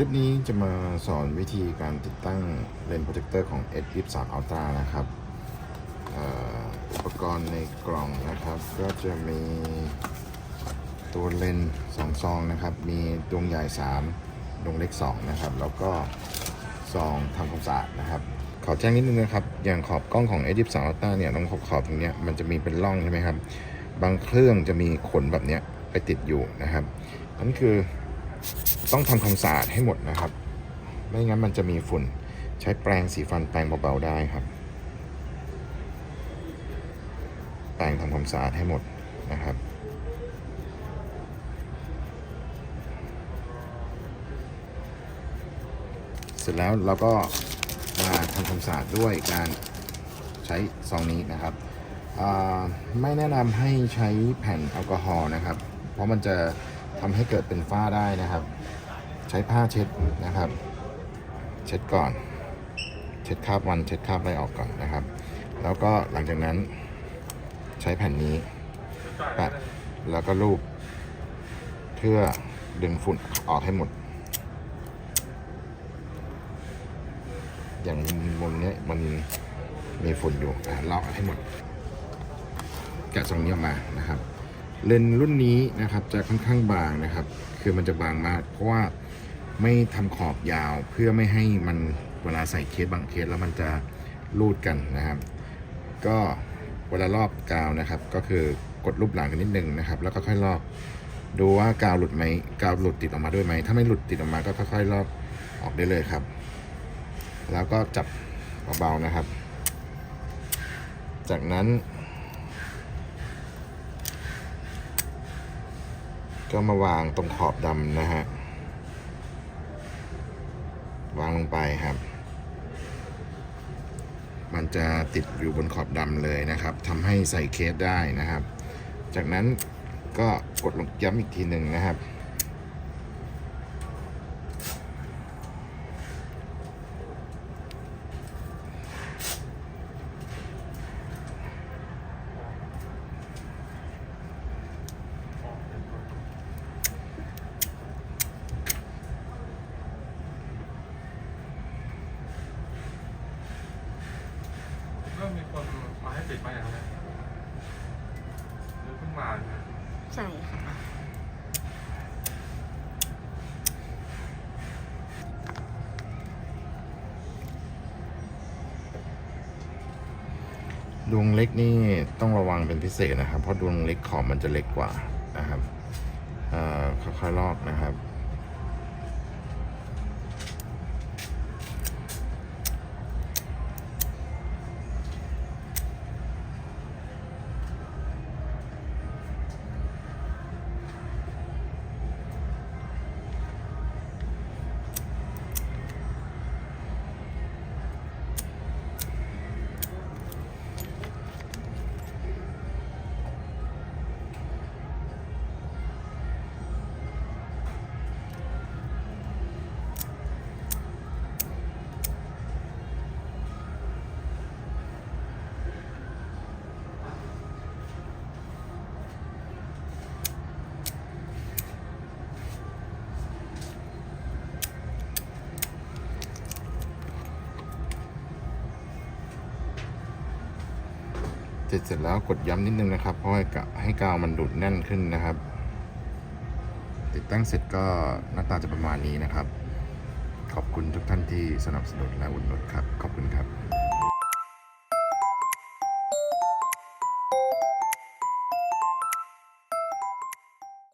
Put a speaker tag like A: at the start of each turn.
A: คลิปนี้จะมาสอนวิธีการติดตั้งเลนส์โปรเจคเตอร์ของ S 2 3 Ultra นะครับอุปกรณ์ในกล่องนะครับ ก็จะมีตัวเลนส์สองซองนะครับ มีดวงใหญ่ 3 ดวงเล็ก 2 นะครับ แล้วก็ซองทำความสะอาดนะครับ ขอแจ้งนิดนึงนะครับ อย่างขอบกล้องของ S 2 Ultra เนี่ยตรงขอบขอบตรงเนี้ยมันจะมีเป็นร่องใช่ไหมครับ บางเครื่องจะมีขนแบบเนี้ยไปติดอยู่นะครับนั่นคือ ต้องทำความสะอาดให้หมดนะครับ ไม่งั้นมันจะมีฝุ่น ใช้แปรงสีฟันแปรงเบาๆได้ครับ แปรงทำความสะอาดให้หมดนะครับเสร็จแล้วเราก็มาทำความสะอาดด้วยการใช้ซองนี้นะครับ ไม่แนะนำให้ใช้แผ่นแอลกอฮอล์นะครับ เพราะมันจะ ทำให้เกิดเป็นฝ้าได้นะครับ ใช้ผ้าเช็ดนะครับ เช็ดก่อน เช็ดคราบวันเช็ดคราบอะไรออกก่อนนะครับ แล้วก็หลังจากนั้นใช้แผ่นนี้แปะแล้วก็ลูบเพื่อดึงฝุ่นออกให้หมด อย่างมุมนี้มันมีฝุ่นอยู่อะลอกให้หมด แกะทรงนี้ออกมานะครับ เลนรุ่นนี้นะครับจะค่อนข้างบางนะครับ คือมันจะบางมาก เพราะว่าไม่ทำขอบยาวเพื่อไม่ให้มันเวลาใส่เคสบางเคสแล้วมันจะรูดกันนะครับ ก็เวลาลอกกาวนะครับ ก็คือกดรูปหลังกันนิดนึงนะครับ แล้วก็ค่อยลอกดูว่ากาวหลุดไหมกาวหลุดติดออกมาด้วยไหมถ้าไม่หลุดติดออกมาก็ค่อยๆลอกออกได้เลยครับ แล้วก็จับเบาๆนะครับ จากนั้น ก็มาวางตรงขอบดำนะฮะ วางลงไปครับ มันจะติดอยู่บนขอบดำเลยนะครับทำให้ใส่เคสได้นะครับ จากนั้นก็กดลงย้ำอีกทีหนึ่งนะครับ
B: เริ่มมีคนมาให้ติดไหมครับเนี่ย หรือเพิ่งมานนะ
C: ใช่ค่ะ
A: ดวงเล็กนี่ต้องระวังเป็นพิเศษนะครับ เพราะดวงเล็กขอบมันจะเล็กกว่านะครับค่อยๆลอกนะครับ เสร็จเสร็จแล้วกดย้ำนิดนึงนะครับ เพราะให้กะให้กาวมันดูดแน่นขึ้นนะครับ ติดตั้งเสร็จก็หน้าตาจะประมาณนี้นะครับ ขอบคุณทุกท่านที่สนับสนุนและอุดหนุนครับ ขอบคุณครับ